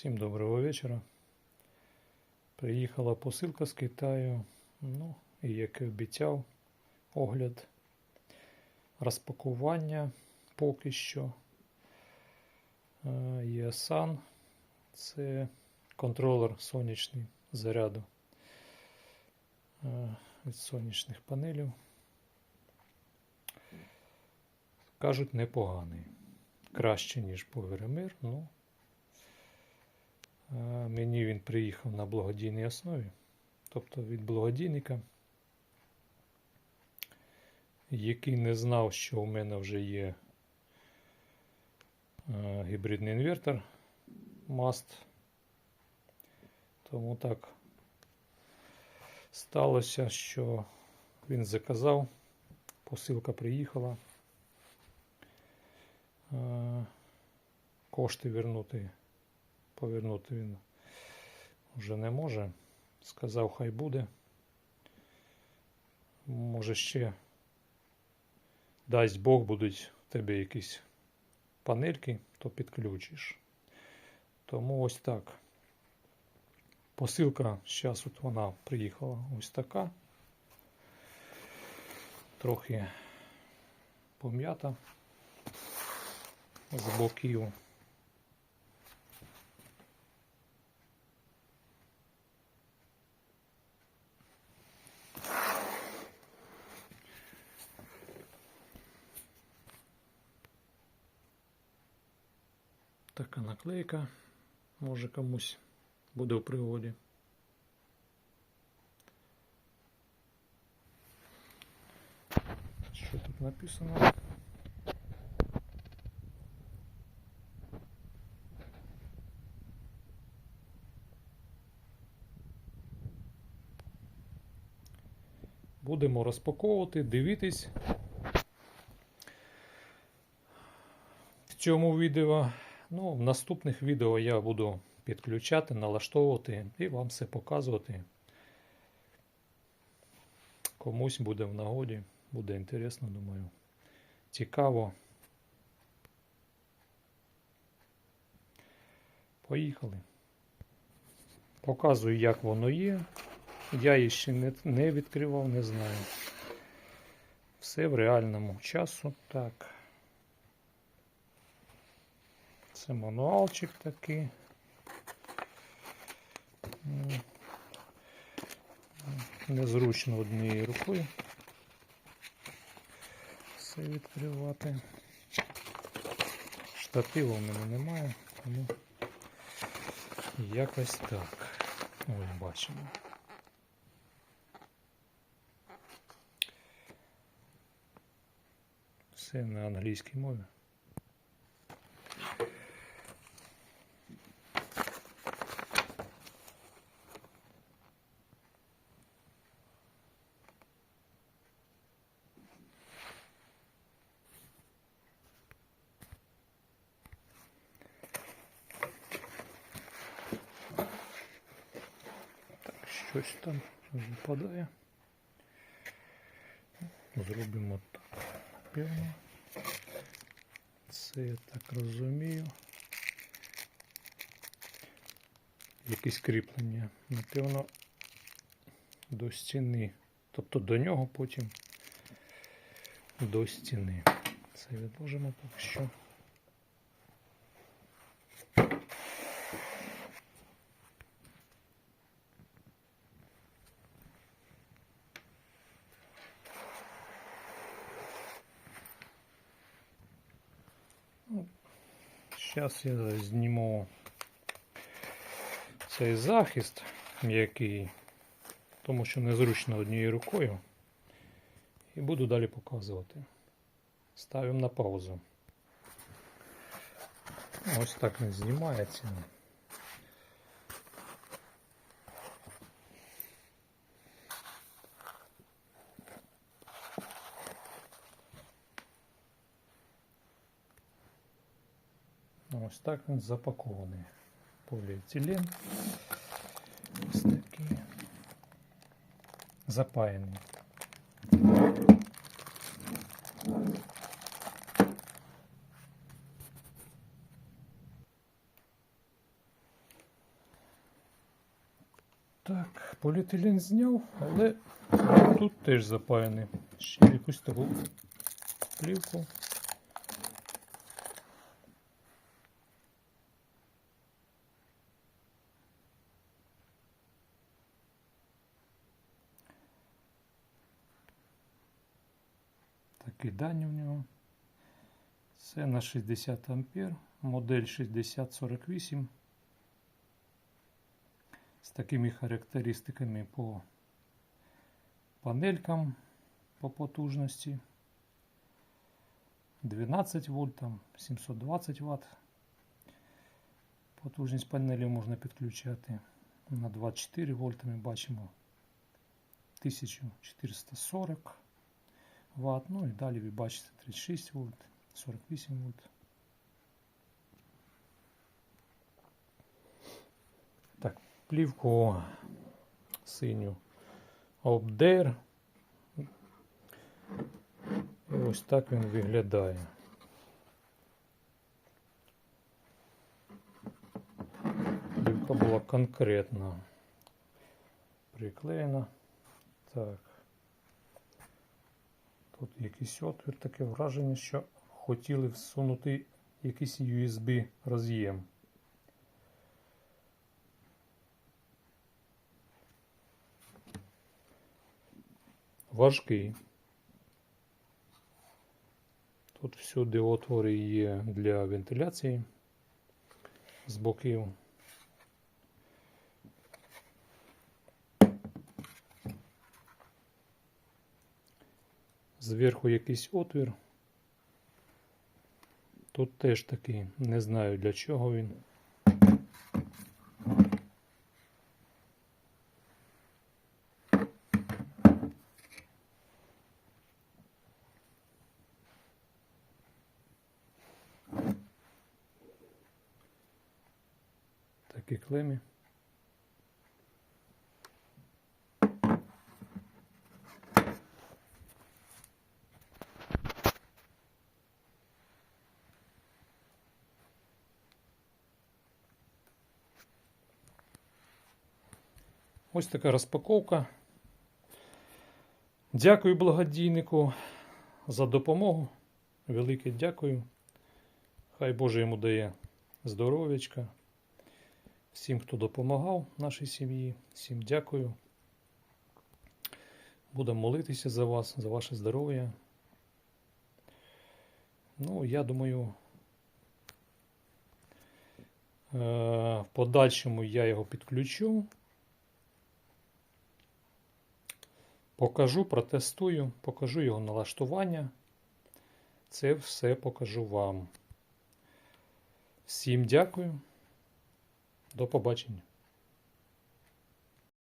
Всім доброго вечора. Приїхала посилка з Китаю. Ну, і як і обіцяв, огляд розпакування поки що. Е, Єсан це контролер сонячний заряду е, від сонячних панелів. Кажуть, непоганий. Краще, ніж Power ну. Він приїхав на благодійній основі, тобто від благодійника, який не знав, що у мене вже є е, гібридний інвертор MAST. Тому так сталося, що він заказав, посилка приїхала. Е, Кошти вернути повернути він вже не може. Сказав, хай буде. Може ще дасть Бог будуть в тебе якісь панельки, то підключиш. Тому ось так. Посилка, зараз от вона приїхала ось така. Трохи пом'ята з боків. Така наклейка. Може комусь буде в пригоді. Що тут написано? Будемо розпаковувати, дивитись. В цьому відео Ну, в наступних відео я буду підключати, налаштовувати і вам все показувати. Комусь буде в нагоді, буде інтересно, думаю. Цікаво. Поїхали. Показую, як воно є. Я її ще не, не відкривав, не знаю. Все в реальному часу. Так. Це мануалчик такий. Незручно однією рукою все відкривати. Штативу в мене немає, тому якось так. Ось бачимо. Все на англійській мові. Щось там випадає. Зробимо так. Певно. Це я так розумію. Якісь кріплення, напевно, до стіни. Тобто до нього потім до стіни. Це відложимо так що. Зараз я зніму цей захист м'який, тому що незручно однією рукою. І буду далі показувати. Ставимо на паузу. Ось так він знімається. Ось так він запакований. Поліетилен. Ось такий. Запаяний. Так, поліетилен зняв, але тут теж запаяний. Ще якусь таку плівку. Дані в нього. Це на 60 ампер, модель 6048 з такими характеристиками по панелькам по потужності. 12 вольт, там 720 Вт. Потужність панелі можна підключати на 24 вольта. Ми бачимо 1440 Вт. Ну і далі ви бачите 36 вольт, 48 вольт. Так, плівку синю обдер. І ось так він виглядає. Плівка була конкретна. Приклеєна. Так. Тут якийсь отвір, таке враження, що хотіли всунути якийсь USB роз'єм. Важкий. Тут всюди отвори є для вентиляції з боків. Зверху якийсь отвір. Тут теж такий, не знаю для чого він. Такі клемі. Ось така розпаковка. Дякую благодійнику за допомогу. Велике дякую. Хай Боже йому дає здоров'ячка. Всім, хто допомагав нашій сім'ї, всім дякую. Будемо молитися за вас, за ваше здоров'я. Ну, я думаю, е, в подальшому я його підключу. Покажу, протестую, покажу його налаштування. Це все покажу вам. Всім дякую. До побачення.